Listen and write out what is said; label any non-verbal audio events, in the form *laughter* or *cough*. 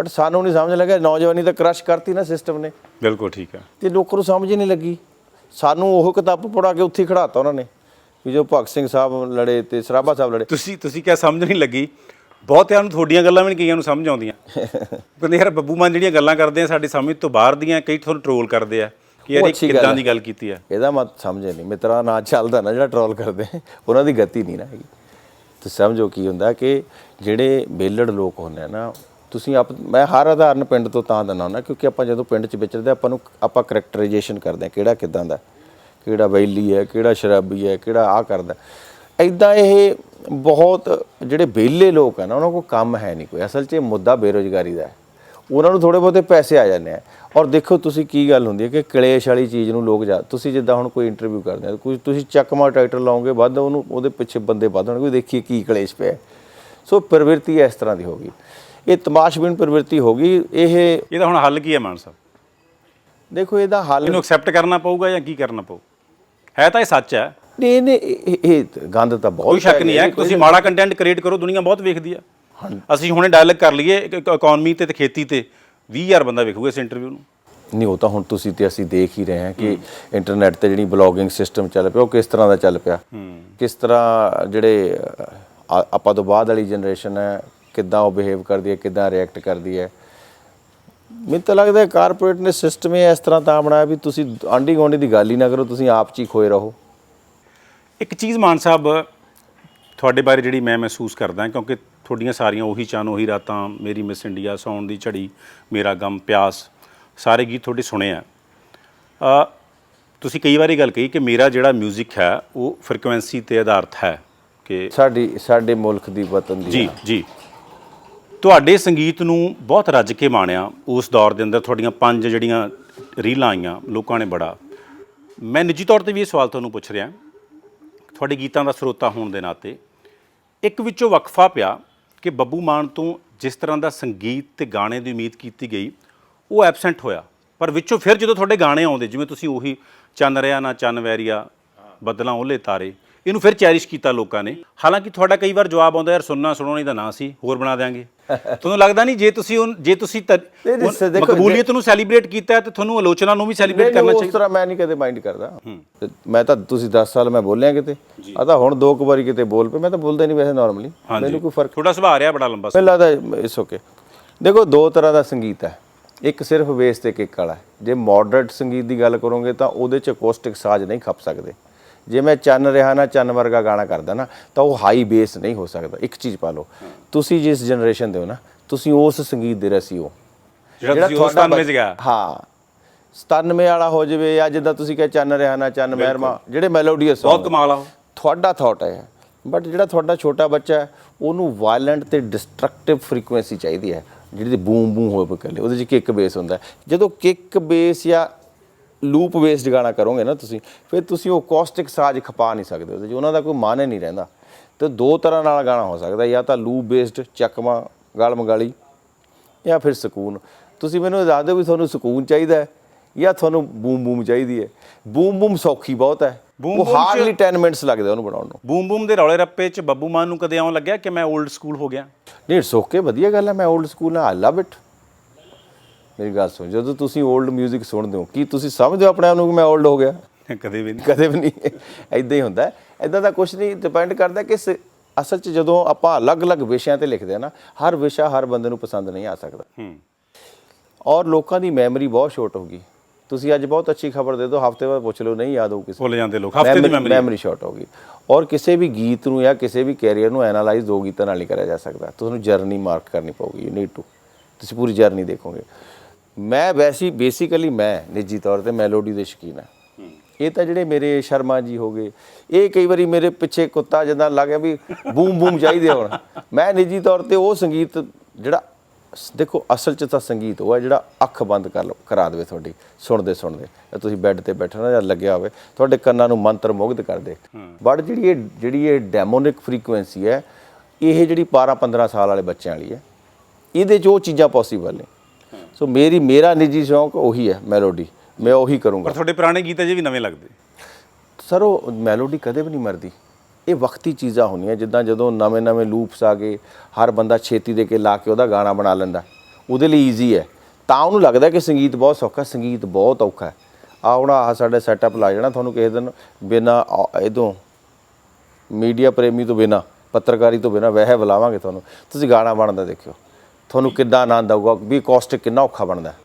But ਸਾਨੂੰ ਨਹੀਂ ਸਮਝ ਲੱਗਿਆ ਨੌਜਵਾਨੀ ਤਾਂ ਕ੍ਰਸ਼ ਕਰਤੀ ਨਾ ਸਿਸਟਮ ਨੇ। ਬਿਲਕੁਲ ਠੀਕ ਹੈ। ਤੇ ਲੋਕਾਂ ਨੂੰ ਸਮਝ ਹੀ ਨਹੀਂ ਲੱਗੀ। ਸਾਨੂੰ ਉਹ ਕਿਤਾਬ ਪੜਾ ਕੇ ਉੱਥੇ ਖੜਾਤਾ ਉਹਨਾਂ ਨੇ ਵੀ ਜੋ ਭਗਤ ਸਿੰਘ ਸਾਹਿਬ ਲੜੇ ਤੇ ਸਰਾਭਾ ਸਾਹਿਬ ਲੜੇ। ਤੁਸੀਂ ਤੁਸੀਂ ਕਿਹਾ ਸਮਝ ਨਹੀਂ ਲੱਗੀ? ਬਹੁਤਿਆਂ ਨੂੰ ਤੁਹਾਡੀਆਂ ਗੱਲਾਂ ਵੀ ਨਹੀਂ ਕਈਆਂ ਨੂੰ ਸਮਝ ਆਉਂਦੀਆਂ। *laughs* ਕਹਿੰਦੇ ਯਾਰ ਬੱਬੂ ਮਾਨ ਜਿਹੜੀਆਂ ਗੱਲਾਂ ਕਰਦੇ ਆ ਸਾਡੀ ਸਮਝ ਤੋਂ ਬਾਹਰ ਦੀਆਂ ਕਈ ਤੁਹਾਨੂੰ ਟ੍ਰੋਲ ਕਰਦੇ ਆ। ਕਿ ਯਾਰ ਇਹ ਕਿੱਦਾਂ। ਦੀ ਗੱਲ ਕੀਤੀ ਆ? ਇਹਦਾ ਮਤ ਸਮਝੇ ਨਹੀਂ। ਮਿੱਤਰਾ ਨਾ ਚੱਲਦਾ ਨਾ ਜਿਹੜਾ ਟਰੋਲ ਕਰਦੇ ਉਹਨਾਂ ਦੀ ਗਤੀ ਨਹੀਂ ਨਾ ਹੈਗੀ। ਤੁਸੀਂ ਸਮਝੋ ਕੀ ਹੁੰਦਾ ਕਿ ਜਿਹੜੇ ਬੇਲੜ ਲੋਕ ਹੁੰਦੇ ਆ ਨਾ ਤੁਸੀਂ ਆਪ ਮੈਂ ਹਰ ਉਦਾਹਰਨ ਪਿੰਡ ਤੋਂ ਤਾਂ ਦਿੰਦਾ ਹੁੰਦਾ, ਕਿਉਂਕਿ ਆਪਾਂ ਜਦੋਂ ਪਿੰਡ 'ਚ ਵਿਚਰਦੇ ਆਪਾਂ ਨੂੰ ਆਪਾਂ ਕਰੈਕਟਰਾਈਜੇਸ਼ਨ ਕਰਦੇ ਆ, ਕਿਹੜਾ ਕਿਦਾਂ ਦਾ ਕਿਹੜਾ ਬੈਲੀ ਹੈ, ਕਿਹੜਾ ਸ਼ਰਾਬੀ ਹੈ, ਕਿਹੜਾ ਆ ਕਰਦਾ ਐਦਾਂ ਇਹ ਬਹੁਤ ਜਿਹੜੇ ਬੇਲੇ ਲੋਕ ਆ ਨਾ, ਉਹਨਾਂ ਕੋਲ ਕੰਮ ਹੈ ਨਹੀਂ ਕੋਈ। ਅਸਲ 'ਚ ਇਹ ਮੁੱਦਾ ਬੇਰੋਜ਼ਗਾਰੀ ਦਾ ਹੈ। ਉਹਨਾਂ ਨੂੰ ਥੋੜੇ ਬਹੁਤੇ ਪੈਸੇ ਆ ਜਾਂਦੇ ਆ। ਔਰ ਦੇਖੋ ਤੁਸੀਂ ਕੀ ਗੱਲ ਹੁੰਦੀ ਹੈ ਕਿ ਕਲੇਸ਼ ਵਾਲੀ ਚੀਜ਼ ਨੂੰ ਲੋਕ ਜਾ ਤੁਸੀਂ ਜਿੱਦਾਂ ਹੁਣ ਕੋਈ ਇੰਟਰਵਿਊ ਕਰਦੇ ਆ ਕੁਝ ਤੁਸੀਂ ਚੱਕਮਾ ਟਾਈਟਲ ਲਾਓਗੇ ਵੱਧ ਉਹਨੂੰ ਉਹਦੇ ਪਿੱਛੇ ਬੰਦੇ ਵੱਧ ਹੋਣਗੇ, ਵੀ ਦੇਖੀਏ ਕੀ ਕਲੇਸ਼ ਪਿਆ ਸੋ ਪ੍ਰਵਿਰਤੀ ਇਸ ਤਰ੍ਹਾਂ ਦੀ ਹੋ ਗਈ। ਇਹ ਤਮਾਸ਼ਬੀਨ ਪ੍ਰਵਿਰਤੀ ਹੋ ਗਈ ਇਹ ਇਹਦਾ ਹੁਣ ਹੱਲ ਕੀ ਹੈ ਮਾਨ ਸਾਹਿਬ? ਦੇਖੋ ਇਹਦਾ ਹੱਲ ਇਹਨੂੰ ਐਕਸੈਪਟ ਕਰਨਾ ਪਊਗਾ ਜਾਂ ਕੀ ਕਰਨਾ ਪਊ? ਹੈ ਤਾਂ ਇਹ ਸੱਚ ਹੈ। ਨਹੀਂ ਨਹੀਂ ਇਹ- ਗੰਦ ਤਾਂ ਬਹੁਤ ਕੋਈ ਸ਼ੱਕ ਨਹੀਂ ਹੈ। ਤੁਸੀਂ ਮਾੜਾ ਕੰਟੈਂਟ ਕ੍ਰੀਏਟ ਕਰੋ ਦੁਨੀਆ ਬਹੁਤ ਵੇਖਦੀ ਆ ਅਸੀਂ ਹੁਣੇ ਡਾਇਲੌਗ ਕਰ ਲਈਏ ਇਕਨੋਮੀ ਤੇ ਤੇ ਖੇਤੀ ਤੇ। 20000 ਬੰਦਾ ਵੇਖੂਗਾ ਇਸ ਇੰਟਰਵਿਊ ਨੂੰ। ਨਹੀਂ ਉਹ ਤਾਂ ਹੁਣ ਤੁਸੀਂ ਤੇ ਅਸੀਂ ਦੇਖ ਹੀ ਰਹੇ ਹਾਂ ਕਿ ਇੰਟਰਨੈਟ ਤੇ ਜਿਹੜੀ ਬਲੌਗਿੰਗ ਸਿਸਟਮ ਚੱਲ ਪਿਆ ਉਹ ਕਿਸ ਤਰ੍ਹਾਂ ਦਾ ਚੱਲ ਪਿਆ? ਕਿਸ ਤਰ੍ਹਾਂ ਜਿਹੜੇ ਆਪਾਂ ਤੋਂ ਬਾਅਦ ਵਾਲੀ ਜਨਰੇਸ਼ਨ ਹੈ ਕਿੱਦਾਂ ਉਹ ਬਿਹੇਵ ਕਰਦੀ ਹੈ ਕਿੱਦਾਂ ਰਿਐਕਟ ਕਰਦੀ ਹੈ। ਮੈਨੂੰ ਤਾਂ ਲੱਗਦਾ ਹੈ ਕਾਰਪੋਰੇਟ ਨੇ ਸਿਸਟਮ ਹੀ ਇਸ ਤਰ੍ਹਾਂ ਤਾਂ ਬਣਾਇਆ ਵੀ ਤੁਸੀਂ ਆਂਢੀ ਗੁਆਂਢੀ ਦੀ ਗੱਲ ਹੀ ਨਾ ਕਰੋ ਤੁਸੀਂ ਆਪ 'ਚ ਹੀ ਖੋਏ ਰਹੋ। ਇੱਕ ਚੀਜ਼ ਮਾਨ ਸਾਹਿਬ ਤੁਹਾਡੇ ਬਾਰੇ ਜਿਹੜੀ ਮੈਂ ਮਹਿਸੂਸ ਕਰਦਾ ਕਿਉਂਕਿ ਤੁਹਾਡੀਆਂ ਸਾਰੀਆਂ ਉਹੀ ਚੰਨ ਉਹੀ ਰਾਤਾਂ ਮੇਰੀ ਮਿਸ ਇੰਡੀਆ ਸੌਣ ਦੀ ਝੜੀ ਮੇਰਾ ਗਮ ਪਿਆਸ ਸਾਰੇ ਗੀਤ ਤੁਹਾਡੇ ਸੁਣੇ ਆ। ਤੁਸੀਂ ਕਈ ਵਾਰੀ ਗੱਲ ਕਹੀ ਕਿ ਮੇਰਾ ਜਿਹੜਾ 뮤직 ਹੈ ਉਹ ਫ੍ਰੀਕੁਐਂਸੀ ਤੇ ਆਧਾਰਿਤ ਹੈ ਕਿ ਸਾਡੀ ਸਾਡੇ ਮੁਲਕ ਦੀ ਵਤਨ ਦੀ ਜੀ ਜੀ। ਤੁਹਾਡੇ ਸੰਗੀਤ ਨੂੰ ਬਹੁਤ ਰੱਜ ਕੇ ਮਾਣਿਆ। ਉਸ ਦੌਰ ਦੇ ਅੰਦਰ ਤੁਹਾਡੀਆਂ ਪੰਜ ਜਿਹੜੀਆਂ ਰੀਲਾਂ ਆਈਆਂ, ਲੋਕਾਂ ਨੇ ਬੜਾ। ਮੈਂ ਨਿੱਜੀ ਤੌਰ ਤੇ ਵੀ ਇਹ ਸਵਾਲ ਤੁਹਾਨੂੰ ਪੁੱਛ ਰਿਹਾ। ਤੁਹਾਡੇ ਗੀਤਾਂ ਦਾ ਸਰੋਤਾ ਹੋਣ ਦੇ ਨਾਤੇ ਇੱਕ ਵਿੱਚੋਂ ਵਕਫਾ ਪਿਆ ਕਿ ਬੱਬੂ ਮਾਨ ਤੋਂ ਜਿਸ ਤਰ੍ਹਾਂ ਦਾ ਸੰਗੀਤ ਤੇ ਗਾਣੇ ਦੀ ਉਮੀਦ ਕੀਤੀ ਗਈ, ਉਹ ਐਬਸੈਂਟ ਹੋਇਆ। ਪਰ ਵਿੱਚੋਂ ਫਿਰ ਜਦੋਂ ਤੁਹਾਡੇ ਗਾਣੇ ਆਉਂਦੇ, ਜਿਵੇਂ ਤੁਸੀਂ ਉਹੀ ਚੰਨ ਰਿਆ ਨਾ ਚੰਨ ਵੈਰੀਆ, ਬੱਦਲਾਂ ਉਹਲੇ ਤਾਰੇ ਇਹਨੂੰ ਫਿਰ ਚੈਰਿਸ਼ ਕੀਤਾ ਲੋਕਾਂ ਨੇ। ਹਾਲਾਂਕਿ ਤੁਹਾਡਾ ਕਈ ਵਾਰ ਜਵਾਬ ਆਉਂਦਾ ਯਾਰ ਸੁਣਨਾ ਸੁਣੋ ਨਹੀਂ ਤਾਂ ਨਾ ਸੀ ਹੋਰ ਬਣਾ ਦਿਆਂਗੇ। ਤੁਹਾਨੂੰ ਲੱਗਦਾ ਨਹੀਂ ਜੇ ਤੁਸੀਂ ਜੇ ਤੁਸੀਂ ਮਕਬੂਲੀਅਤ ਨੂੰ ਸੈਲੀਬ੍ਰੇਟ ਕੀਤਾ ਤੇ ਤੁਹਾਨੂੰ ਆਲੋਚਨਾ ਨੂੰ ਵੀ ਸੈਲੀਬ੍ਰੇਟ ਕਰਨਾ ਉਸ ਚਾਹੀਦਾ। ਤਰ੍ਹਾਂ ਮੈਂ ਨਹੀਂ ਕਦੇ ਮਾਈਂਡ ਕਰਦਾ। ਮੈਂ ਤਾਂ ਤੁਸੀਂ 10 ਸਾਲ ਮੈਂ ਬੋਲਿਆ ਕਿਤੇ। ਆ ਤਾਂ ਹੁਣ ਦੋ ਕੁ ਵਾਰੀ ਕਿਤੇ ਬੋਲ ਪਏ ਮੈਂ ਤਾਂ ਬੋਲਦਾ ਨਹੀਂ ਵੈਸੇ ਨਾਰਮਲੀ ਮੈਨੂੰ ਕੋਈ ਫ਼ਰਕ ਤੁਹਾਡਾ ਸੁਭਾਅ ਰਿਹਾ ਬੜਾ ਲੰਬਾ ਮੈਨੂੰ ਲੱਗਦਾ ਇਟਸ ਓਕੇ। ਦੇਖੋ ਦੋ ਤਰ੍ਹਾਂ ਦਾ ਸੰਗੀਤ ਹੈ। ਇੱਕ ਸਿਰਫ ਬੇਸ ਤੇ ਕਿੱਕ ਵਾਲਾ। ਜੇ ਮਾਡਰੇਟ ਸੰਗੀਤ ਦੀ ਗੱਲ ਕਰੋਗੇ ਤਾਂ ਉਹਦੇ ਚ ਅਕੋਸਟਿਕ ਸਾਜ਼ ਨਹੀਂ ਖੱਪ ਸਕਦੇ। ਜੇ ਮੈਂ ਚੰਨ ਰਿਹਾ ਨਾ ਚੰਨ ਵਰਗਾ ਗਾਣਾ ਕਰਦਾ ਨਾ ਤਾਂ ਉਹ ਹਾਈ ਬੇਸ ਨਹੀਂ ਹੋ ਸਕਦਾ। ਇੱਕ ਚੀਜ਼ ਪਾ ਲਓ। ਤੁਸੀਂ ਜਿਸ ਜਨਰੇਸ਼ਨ ਦੇ ਹੋ ਨਾ ਤੁਸੀਂ ਉਸ ਸੰਗੀਤ ਦੇ ਰਸੀ ਹੋ। ਜਿਹੜਾ ਤੁਹਾਡਾ ਗਿਆ। ਹਾਂ। 97 ਵਾਲਾ ਹੋ ਜਾਵੇ ਜਾਂ ਜਿੱਦਾਂ ਤੁਸੀਂ ਕਹੇ ਚੰਨ ਰਿਹਾ ਨਾ ਚੰਨ ਮਹਿਰਮਾ ਜਿਹੜੇ ਮੈਲੋਡੀਅਸ ਬਹੁਤ ਕਮਾਲ ਆ ਤੁਹਾਡਾ ਥਾਟ ਹੈ। ਬਟ ਜਿਹੜਾ ਤੁਹਾਡਾ ਛੋਟਾ ਬੱਚਾ ਹੈ ਉਹਨੂੰ ਵਾਇਲੈਂਟ ਤੇ ਡਿਸਟਰਕਟਿਵ ਫ੍ਰੀਕੁਐਂਸੀ ਚਾਹੀਦੀ ਹੈ। ਜਿਹੜੀ ਬੂਮ ਬੂਮ ਹੋਵੇ ਕੱਲੇ ਉਹਦੇ 'ਚ ਕਿੱਕ ਬੇਸ ਹੁੰਦਾ। ਜਦੋਂ ਕਿੱਕ ਬੇਸ ਜਾਂ ਲੂਪ ਬੇਸਡ ਗਾਣਾ ਕਰੋਗੇ ਨਾ ਤੁਸੀਂ ਫਿਰ ਤੁਸੀਂ ਉਹ ਕੌਸਟਿਕ ਸਾਜ਼ ਖਪਾ ਨਹੀਂ ਸਕਦੇ ਉਹਦੇ 'ਚ ਉਹਨਾਂ ਦਾ ਕੋਈ ਮਾਨੇ ਨਹੀਂ ਰਹਿੰਦਾ। ਤੇ ਦੋ ਤਰ੍ਹਾਂ ਨਾਲ ਗਾਣਾ ਹੋ ਸਕਦਾ ਜਾਂ ਤਾਂ ਲੂਪ ਬੇਸਡ ਚੱਕਮਾ ਗਾਲ ਮਗਾਲੀ ਜਾਂ ਫਿਰ ਸਕੂਨ। ਤੁਸੀਂ ਮੈਨੂੰ ਦੱਸ ਦਿਓ ਵੀ ਤੁਹਾਨੂੰ ਸਕੂਨ ਚਾਹੀਦਾ ਹੈ ਜਾਂ ਤੁਹਾਨੂੰ ਬੂਮ ਬੂਮ ਚਾਹੀਦੀ ਹੈ। ਬੂਮ ਬੂਮ ਸੌਖੀ ਬਹੁਤ ਹੈ। ਬੂਮ ਉਹ ਹਾਰਡਲੀ 10 ਮਿੰਟਸ ਲੱਗਦੇ ਉਹਨੂੰ ਬਣਾਉਣ ਨੂੰ। ਬੂਮ ਬੂਮ ਦੇ ਰੌਲੇ ਰੱਪੇ 'ਚ ਬੱਬੂ ਮਾਨ ਨੂੰ ਕਦੇ ਆਉਣ ਲੱਗਿਆ ਕਿ ਮੈਂ 올ਡ ਸਕੂਲ ਹੋ ਗਿਆ? ਨਹੀਂ ਓਕੇ ਵਧੀਆ ਗੱਲ ਹੈ ਮੈਂ 올ਡ ਸਕੂਲ ਨਾਲ ਆਈ ਲਵ ਇਟ ਮੇਰੀ ਗੱਲ ਸੁਣ ਜਦੋਂ ਤੁਸੀਂ 올ਡ 뮤직 ਸੁਣਦੇ ਹੋ ਕੀ ਤੁਸੀਂ ਸਮਝਦੇ ਹੋ ਆਪਣੇ ਆਪ ਨੂੰ ਕਿ ਮੈਂ 올ਡ ਹੋ ਗਿਆ? *laughs* ਕਦੇ ਵੀ ਨਹੀਂ। ਕਦੇ ਵੀ ਨਹੀਂ। ਐਦਾਂ ਹੀ ਹੁੰਦਾ। ਐਦਾਂ ਦਾ ਕੁਝ ਨਹੀਂ ਡਿਪੈਂਡ ਕਰਦਾ ਕਿ ਅਸਲ 'ਚ ਜਦੋਂ ਆਪਾਂ ਅਲੱਗ-ਅਲੱਗ ਵਿਸ਼ਿਆਂ ਤੇ ਲਿਖਦੇ ਆ ਨਾ ਹਰ ਵਿਸ਼ਾ ਹਰ ਬੰਦੇ ਨੂੰ ਪਸੰਦ ਨਹੀਂ ਆ ਸਕਦਾ। ਹੂੰ। ਔਰ ਲੋਕਾਂ ਦੀ ਮੈਮਰੀ ਬਹੁਤ ਸ਼ਾਰਟ ਹੋ ਗਈ। ਤੁਸੀਂ ਅੱਜ ਬਹੁਤ ਅੱਛੀ ਖਬਰ ਦੇ ਦਿਓ ਹਫ਼ਤੇ ਬਾਅਦ ਪੁੱਛ ਲਓ ਨਹੀਂ ਯਾਦ ਹੋਊ ਕਿਸੇ ਭੁੱਲ ਜਾਂਦੇ ਲੋਕ ਹਫ਼ਤੇ ਦੀ ਮੈਮਰੀ ਮੈਮਰੀ ਸ਼ਾਰਟ ਹੋ ਗਈ। ਔਰ ਕਿਸੇ ਵੀ ਗੀਤ ਨੂੰ ਜਾਂ ਕਿਸੇ ਵੀ ਕੈਰੀਅਰ ਨੂੰ ਐਨਾਲਾਈਜ਼ ਦੋ ਗੀਤਾਂ ਨਾਲ ਨਹੀਂ ਕਰਿਆ ਜਾ ਸਕਦਾ। ਤੁਹਾਨੂੰ ਜਰਨੀ ਮਾਰਕ ਕਰਨੀ ਪਊਗੀ ਯੂ ਨੀਡ ਟੂ ਤੁਸੀਂ ਪੂਰੀ ਜਰਨੀ ਦੇਖੋਗੇ। ਮੈਂ ਵੈਸੀ ਬੇਸਿਕਲੀ ਮੈਂ ਨਿੱਜੀ ਤੌਰ ਤੇ ਮੈਲੋਡੀ ਦੇ ਸ਼ੌਕੀਨ ਹਾਂ। ਇਹ ਤਾਂ ਜਿਹੜੇ ਮੇਰੇ ਸ਼ਰਮਾ ਜੀ ਹੋ ਗਏ ਇਹ ਕਈ ਵਾਰੀ ਮੇਰੇ ਪਿੱਛੇ ਕੁੱਤਾ ਜਿੱਦਾਂ ਲੱਗ ਗਿਆ ਵੀ ਬੂਮ ਬੂਮ ਚਾਹੀਦੇ ਹੁਣ। ਮੈਂ ਨਿੱਜੀ ਤੌਰ ਤੇ ਉਹ ਸੰਗੀਤ ਜਿਹੜਾ ਦੇਖੋ ਅਸਲ ਚ ਤਾਂ ਸੰਗੀਤ ਉਹ ਹੈ ਜਿਹੜਾ ਅੱਖ ਬੰਦ ਕਰ ਲਓ ਕਰਾ ਦੇਵੇ ਤੁਹਾਡੀ ਸੁਣਦੇ ਸੁਣਦੇ। ਜੇ ਤੁਸੀਂ ਬੈੱਡ ਤੇ ਬੈਠੇ ਨਾ ਜਾਂ ਲੱਗਿਆ ਹੋਵੇ ਤੁਹਾਡੇ ਕੰਨਾਂ ਨੂੰ ਮੰਤਰ ਮੁਗਧ ਕਰ ਦੇ। ਬਟ ਜਿਹੜੀ ਇਹ ਜਿਹੜੀ ਇਹ ਡੈਮੋਨਿਕ ਫ੍ਰੀਕੁਐਂਸੀ ਹੈ ਇਹ ਜਿਹੜੀ 12 15 ਸਾਲ ਵਾਲੇ ਬੱਚਿਆਂ ਵਾਲੀ ਹੈ ਇਹਦੇ 'ਚ ਉਹ ਚੀਜ਼ਾਂ ਪੋਸੀਬਲ ਨੇ। ਸੋ ਮੇਰੀ ਮੇਰਾ ਨਿੱਜੀ ਸ਼ੌਂਕ ਉਹੀ ਹੈ ਮੈਲੋਡੀ ਮੈਂ ਉਹੀ ਕਰੂੰਗਾ। ਪਰ ਤੁਹਾਡੇ ਪੁਰਾਣੇ ਗੀਤ ਅਜੇ ਵੀ ਨਵੇਂ ਲੱਗਦੇ? ਸਰ ਉਹ ਮੈਲੋਡੀ ਕਦੇ ਵੀ ਨਹੀਂ ਮਰਦੀ। ਇਹ ਵਕਤੀ ਚੀਜ਼ਾਂ ਹੁੰਦੀਆਂ ਜਿੱਦਾਂ ਜਦੋਂ ਨਵੇਂ-ਨਵੇਂ ਲੂਪਸ ਆ ਗਏ ਹਰ ਬੰਦਾ ਛੇਤੀ ਦੇ ਕੇ ਲਾ ਕੇ ਉਹਦਾ ਗਾਣਾ ਬਣਾ ਲੈਂਦਾ। ਉਹਦੇ ਲਈ ਈਜ਼ੀ ਹੈ। ਤਾਂ ਉਹਨੂੰ ਲੱਗਦਾ ਕਿ ਸੰਗੀਤ ਬਹੁਤ ਸੌਖਾ ਸੰਗੀਤ ਬਹੁਤ ਔਖਾ ਹੈ। ਆ ਹੁਣ ਆਹ ਸਾਡਾ ਸੈਟਅਪ ਲਾ ਜਾਣਾ ਤੁਹਾਨੂੰ ਕਿਸੇ ਦਿਨ ਬਿਨਾ ਇਦੋਂ ਮੀਡੀਆ ਪ੍ਰੇਮੀ ਤੋਂ ਬਿਨਾ ਪੱਤਰਕਾਰੀ ਤੋਂ ਬਿਨਾ ਵਹਿ ਬੁਲਾਵਾਂਗੇ ਤੁਹਾਨੂੰ। ਤੁਸੀਂ ਗਾਣਾ ਬਣਦਾ ਦੇਖਿਓ। ਤੁਹਾਨੂੰ ਕਿੱਦਾਂ ਆਨੰਦ ਆਊਗਾ? ਵੀ ਕੌਸਟਿਕ ਕਿੰਨਾ ਔਖਾ ਬਣਦਾ?